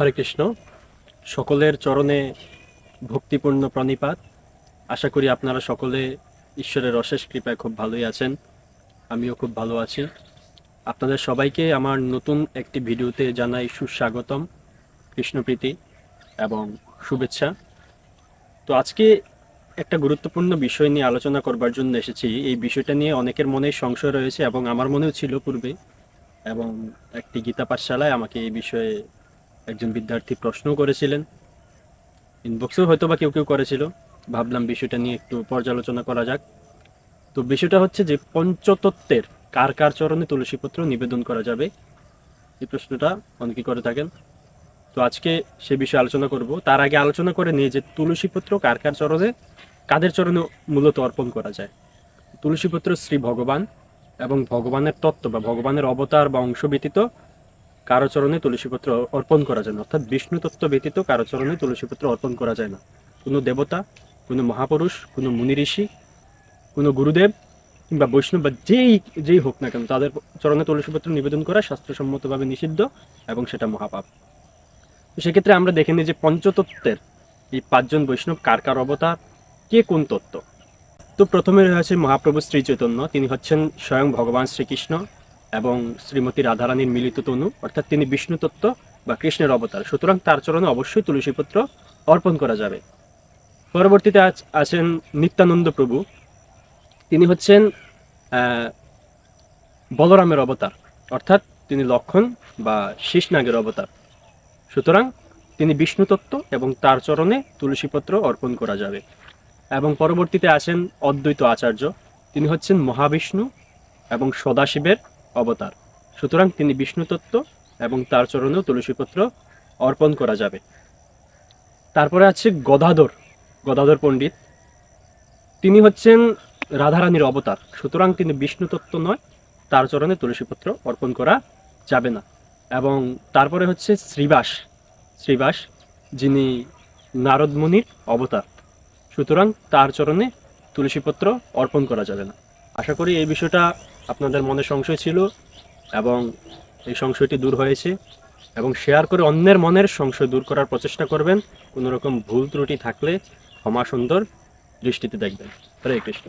হরে কৃষ্ণ। সকলের চরণে ভক্তিপূর্ণ প্রণিপাত। আশা করি আপনারা সকলে ঈশ্বরের অশেষ কৃপায় খুব ভালোই আছেন। আমিও খুব ভালো আছি। আপনাদের সবাইকে আমার নতুন একটি ভিডিওতে জানাই সুস্বাগতম, কৃষ্ণপ্রীতি এবং শুভেচ্ছা। তো আজকে একটা গুরুত্বপূর্ণ বিষয় নিয়ে আলোচনা করবার জন্য এসেছি। এই বিষয়টা নিয়ে অনেকের মনেই সংশয় রয়েছে এবং আমার মনেও ছিল পূর্বে। এবং একটি গীতা পাঠশালায় আমাকে এই বিষয়ে একজন বিদ্যার্থী প্রশ্ন করেছিলেন। ইনবক্সেও হয়তো বা কেউ কেউ করেছিল। ভাবলাম বিষয়টা নিয়ে একটু পর্যালোচনা করা যাক। তো বিষয়টা হচ্ছে যে পঞ্চতত্ত্বের কার কার চরণে তুলসীপত্র নিবেদন করা যাবে? এই প্রশ্নটা অনেকে করে থাকেন। তো আজকে সে বিষয়ে আলোচনা করব। তার আগে আলোচনা করে নিয়ে যে তুলসীপত্র কার কার চরণে, কাদের চরণে মূলত অর্পণ করা যায়? তুলসীপত্র শ্রী ভগবান এবং ভগবানের তত্ত্ব বা ভগবানের অবতার বা অংশ ব্যতীত কারও চরণে তুলসীপত্র অর্পণ করা যায় না। অর্থাৎ বিষ্ণু তত্ত্ব ব্যতীত কারও চরণে তুলসীপত্র অর্পণ করা যায় না। কোনো দেবতা, কোনো মহাপুরুষ, কোনো মুনি ঋষি, কোনো গুরুদেব কিংবা বৈষ্ণব বা যেই যেই হোক না কেন, তাদের চরণে তুলসীপত্র নিবেদন করা শাস্ত্রসম্মতভাবে নিষিদ্ধ এবং সেটা মহাপাপ। তো সেক্ষেত্রে আমরা দেখে নিই যে পঞ্চতত্ত্বের এই পাঁচজন বৈষ্ণব কার কার অবতার, কে কোন তত্ত্ব? তো প্রথমে রয়েছে মহাপ্রভু শ্রী চৈতন্য তিনি হচ্ছেন স্বয়ং ভগবান শ্রীকৃষ্ণ। এবং শ্রীমতী রাধারানীর মিলিত তনু, অর্থাৎ তিনি বিষ্ণু তত্ত্ব বা কৃষ্ণের অবতার। সুতরাং তার চরণে অবশ্যই তুলসী তুলসীপত্র অর্পণ করা যাবে। পরবর্তীতে আছ- আছেন নিত্যানন্দ প্রভু। তিনি হচ্ছেন বলরামের অবতার, অর্থাৎ তিনি লক্ষণ বা শীষনাগের অবতার। সুতরাং তিনি বিষ্ণু তত্ত্ব এবং তার চরণে তুলসীপত্র অর্পণ করা যাবে। এবং পরবর্তীতে আসেন অদ্বৈত আচার্য। তিনি হচ্ছেন মহাবিষ্ণু এবং সদাশিবের অবতার। সুতরাং তিনি বিষ্ণু তত্ত্ব এবং তার চরণেও তুলসীপত্র অর্পণ করা যাবে। তারপরে আছে গদাধর গদাধর পণ্ডিত। তিনি হচ্ছেন রাধারানীর অবতার। সুতরাং তিনি বিষ্ণু তত্ত্ব নয়, তার চরণে তুলসীপত্র অর্পণ করা যাবে না। এবং তারপরে হচ্ছে শ্রীবাস শ্রীবাস যিনি নারদ অবতার। সুতরাং তার চরণে তুলসীপত্র অর্পণ করা যাবে না। আশা করি এই বিষয়টা আপনাদের মনে সংশয় ছিল এবং এই সংশয়টি দূর হয়েছে এবং শেয়ার করে অন্যের মনের সংশয় দূর করার প্রচেষ্টা করবেন। কোনো রকম ভুল ত্রুটি থাকলে ক্ষমা সুন্দর দৃষ্টিতে দেখবেন। হরে কৃষ্ণ।